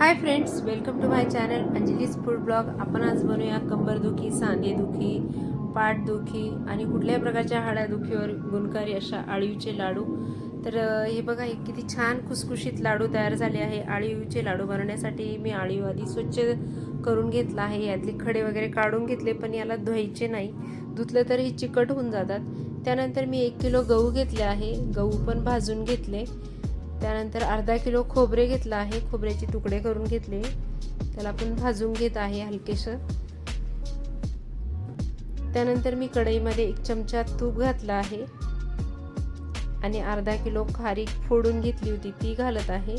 Hi friends welcome to my channel Anjali's food blog आपण आज बनवूया कंबरदुखी सांधेदुखी पाठदुखी आणि कुठल्याही प्रकारच्या हाडादुखीवर गुणकारी अशा आळीवचे लाडू. तर हे बघा हे किती छान खुसखुशीत लाडू तयार झाले आहे. आळीवचे लाडू बनवण्यासाठी मी आळीव आधी स्वच्छ करून घेतला आहे. यातले खडे वगैरे काढून घेतले पण याला धुवायचे नाही. धुतलं तर हे चिकट होऊन जातात. त्यानंतर मी एक किलो गहू घेतले आहे. गहू पण भाजून घेतले. त्यानंतर अर्धा किलो खोबरे घेतलं आहे. खोबऱ्याचे तुकडे करून घेतले. त्याला आपण भाजून घेत आहे हलकेसं. त्यानंतर मी कढईमध्ये एक चमचा तूप घातला आहे. आणि अर्धा किलो खारीक फोडून घेतली होती. ती घालत आहे.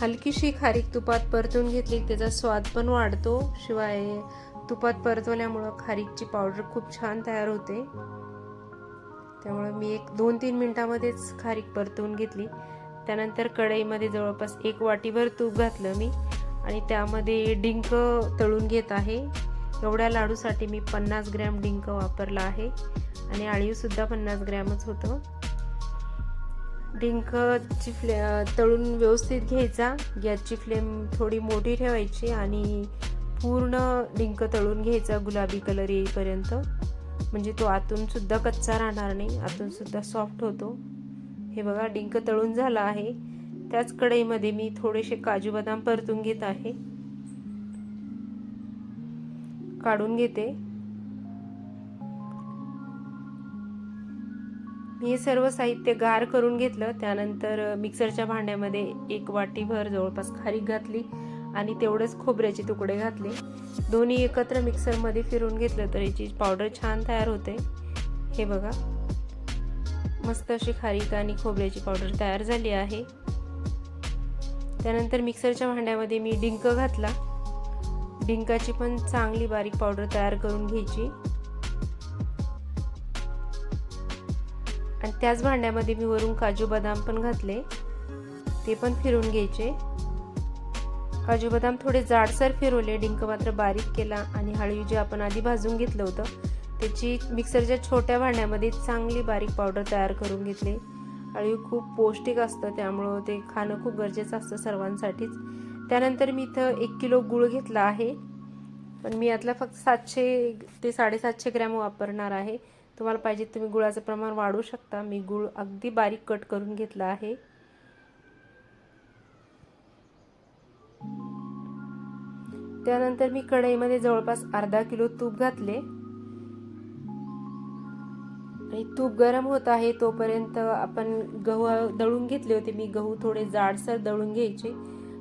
हलकीशी खारीक तुपात परतून घेतली. त्याचा स्वाद पण वाढतो. शिवाय तुपात परतवल्यामुळं खारीकची पावडर खूप छान तयार होते. त्यामुळे मी एक दोन तीन मिनटामध्येच खारीक परतवून घेतली. त्यानंतर कढईमध्ये जवळपास एक वाटीभर तूप घातलं मी आणि त्यामध्ये डिंक तळून घेत आहे. एवढ्या लाडूसाठी मी पन्नास ग्रॅम डिंक वापरला आहे आणि आळीवसुद्धा पन्नास ग्रॅमच होतं. डिंकची फ्ले तळून व्यवस्थित घ्यायचा. गॅसची फ्लेम थोडी मोठी ठेवायची आणि पूर्ण डिंक तळून घ्यायचा गुलाबी कलर येईपर्यंत. म्हणजे तो आतूनसुद्धा कच्चा राहणार नाही. आतूनसुद्धा सॉफ्ट होतो. हे बघा डिंक तळून झाला आहे. त्याच कढईमध्ये मी थोडेसे काजू बदाम परतून घेत आहे. काढून घेते. मी हे सर्व साहित्य गार करून घेतलं. त्यानंतर मिक्सरच्या भांड्यामध्ये एक वाटीभर जवळपास खारीक घातली. आणि तेवढेच खोबऱ्याचे तुकडे घातले. दोन्ही एकत्र मिक्सरमध्ये फिरून घेतलं तर याची पावडर छान तयार होते. हे बघा. मस्त अशी खारीक आणि खोबऱ्याची पावडर तयार झाली आहे. त्यानंतर मिक्सरच्या भांड्यामध्ये मी डिंक घातला. डिंकाची पण चांगली बारीक पावडर तयार करून घ्यायची. आणि त्याच भांड्यामध्ये मी वरून काजू बदाम पण घातले. ते पण फिरून घ्यायचे. काजू बदाम थोडे जाडसर फिरवले डिंक मात्र बारीक केला आणि हळवी जे आपण आधी भाजून घेतलं होतं त्याची मिक्सरच्या छोट्या भांड्यामध्ये चांगली बारीक पावडर तयार करून घेतली. हळवी खूप पौष्टिक असतं त्यामुळं ते खाणं खूप गरजेचं असतं सर्वांसाठीच. त्यानंतर मी इथं एक किलो गूळ घेतला आहे. पण मी यातला फक्त सातशे ते साडेसातशे ग्रॅम वापरणार आहे. तुम्हाला पाहिजे तुम्ही गुळाचं प्रमाण वाढवू शकता. मी गूळ अगदी बारीक कट करून घेतला आहे. त्यानंतर मी कढईमध्ये जवळपास अर्धा किलो तूप घातले. आणि तूप गरम होत आहे तोपर्यंत आपण गहू दळून घेतले होते. मी गहू थोडे जाडसर दळून घ्यायचे.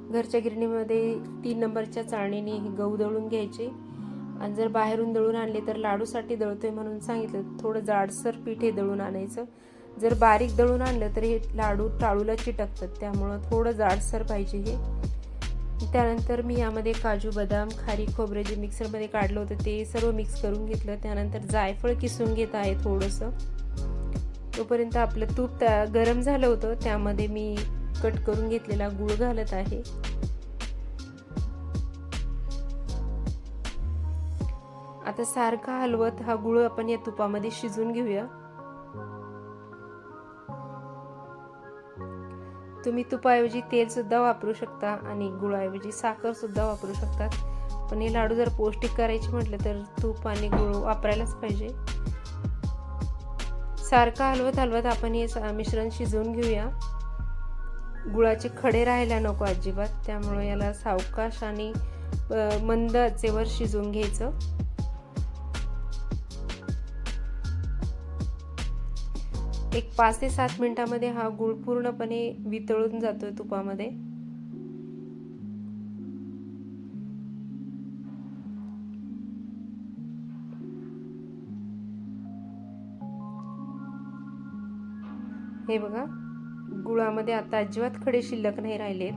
घरच्या गिरणीमध्ये तीन नंबरच्या चाळणीने गहू दळून घ्यायचे. आणि जर बाहेरून दळून आणले तर लाडूसाठी दळतोय म्हणून सांगितलं. थोडं जाडसर पीठ हे दळून आणायचं. जर बारीक दळून आणलं तर हे लाडू टाळूला चिटकतात. त्यामुळं थोडं जाडसर पाहिजे हे. त्यानंतर मी यामध्ये काजू बदाम खारी खोबरे जे मिक्सरमध्ये काढलं होतं ते सर्व मिक्स करून घेतलं. त्यानंतर जायफळ किसून घेत आहे थोडंसं. तोपर्यंत आपलं तूप त्या गरम झालं होतं. त्यामध्ये मी कट करून घेतलेला गूळ घालत आहे. आता सारखा हलवत हा गुळ आपण या तुपामध्ये शिजून घेऊया. तुम्ही तुपाऐवजी तेलसुद्धा वापरू शकता आणि गुळाऐवजी साखरसुद्धा वापरू शकतात. पण हे लाडू जर पौष्टिक करायचे म्हटलं तर तूप आणि गुळ वापरायलाच पाहिजे. सारखं हलवत हलवत आपण हे मिश्रण शिजवून घेऊया. गुळाचे खडे राहायला नको अजिबात त्यामुळे याला सावकाश आणि मंद आचेवर शिजवून घ्यायचं. एक पाच ते सात मिनिटामध्ये हा गुळ पूर्णपणे वितळून जातोय तुपामध्ये. हे बघा गुळामध्ये आता अजिबात खडे शिल्लक नाही राहिलेत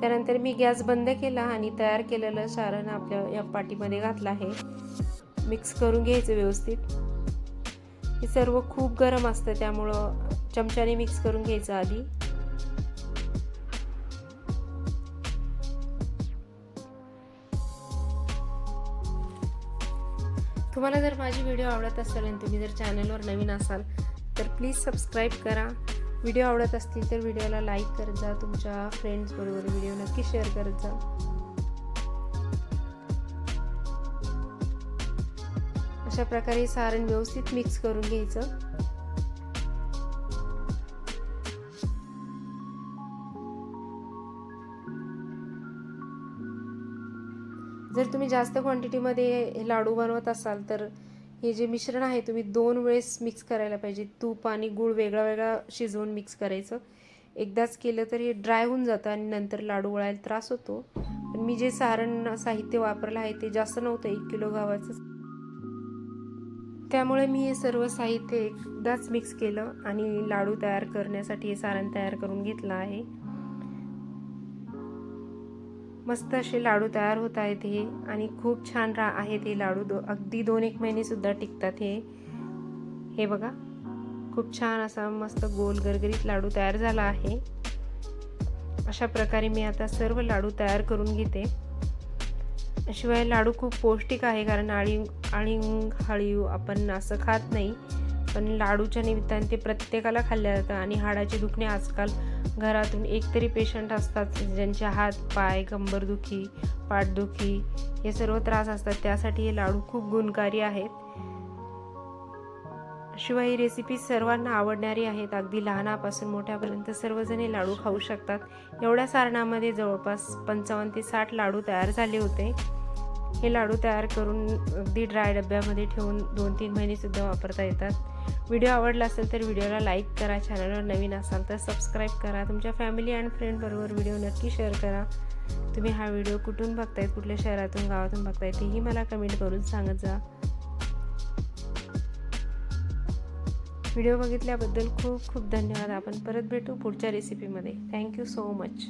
त्यानंतर मी गॅस बंद केला आणि तयार केलेलं सारण आपल्या या पाटीमध्ये घातलं आहे. मिक्स करून घ्यायचं व्यवस्थित. हे सर्व खूप गरम असतं त्यामुळं चमच्याने मिक्स करून घ्यायचं आधी. तुम्हाला जर माझी व्हिडिओ आवडत असेल आणि तुम्ही जर चॅनलवर नवीन असाल तर प्लीज सबस्क्राईब करा. व्हिडिओ आवडत असतील तर व्हिडिओला लाईक करत जा तुमच्या फ्रेंड्सबरोबर व्हिडिओ नक्की शेअर करत जा. अशा प्रकारे सारण व्यवस्थित मिक्स करून घ्यायचं. जर तुम्ही जास्त क्वांटिटीमध्ये हे लाडू बनवत असाल तर हे जे मिश्रण आहे तुम्ही दोन वेळेस मिक्स करायला पाहिजे. तूप आणि गूळ वेगळा वेगळा शिजवून मिक्स करायचं. एकदाच केलं तर हे ड्राय होऊन जातं आणि नंतर लाडू वळायला त्रास होतो. पण मी जे सारण साहित्य वापरलं आहे ते जास्त नव्हतं. एक किलो गव्हाचं त्यामुळे मी हे सर्व साहित्य एकदाच मिक्स केलं आणि लाडू तयार करण्यासाठी हे सारण तयार करून घेतलं आहे. मस्त असे लाडू तयार होत आहेत हे आणि खूप छान रा आहेत हे लाडू. दो अगदी दोन एक महिनेसुद्धा टिकतात हे. हे बघा खूप छान असा मस्त गोल गरगरीत लाडू तयार झाला आहे. अशा प्रकारे मी आता सर्व लाडू तयार करून घेते. शिवाय लाडू खूप पौष्टिक आहे कारण आळी आळिंग हळीव आपण असं खात नाही. पण लाडूच्या निमित्ताने ते प्रत्येकाला खाल्ल्या जातं आणि हाडाचे दुखणे आजकाल घरातून एक तरी पेशंट असतात ज्यांचे हात पाय कंबरदुखी पाठदुखी हे सर्व त्रास असतात. त्यासाठी हे लाडू खूप गुणकारी आहेत. शिवाय ही रेसिपी सर्वांना आवडणारी आहेत. अगदी लहानापासून मोठ्यापर्यंत सर्वजण हे लाडू खाऊ शकतात. एवढ्या सारणामध्ये जवळपास पंचावन्न ते साठ लाडू तयार झाले होते. हे लाडू तयार करून अगदी ड्राय डब्यामध्ये ठेवून दोन तीन महिनेसुद्धा वापरता येतात. व्हिडिओ आवडला असेल तर व्हिडिओला लाईक करा चॅनलवर नवीन असाल तर सबस्क्राईब करा. तुमच्या फॅमिली अँड फ्रेंडबरोबर व्हिडिओ नक्की शेअर करा. तुम्ही हा व्हिडिओ कुठून बघतायत कुठल्या शहरातून गावातून बघताय तेही मला कमेंट करून सांगत जा. व्हिडिओ बघितल्याबद्दल खूप खूप धन्यवाद. आपण परत भेटू पुढच्या रेसिपीमध्ये थँक्यू सो मच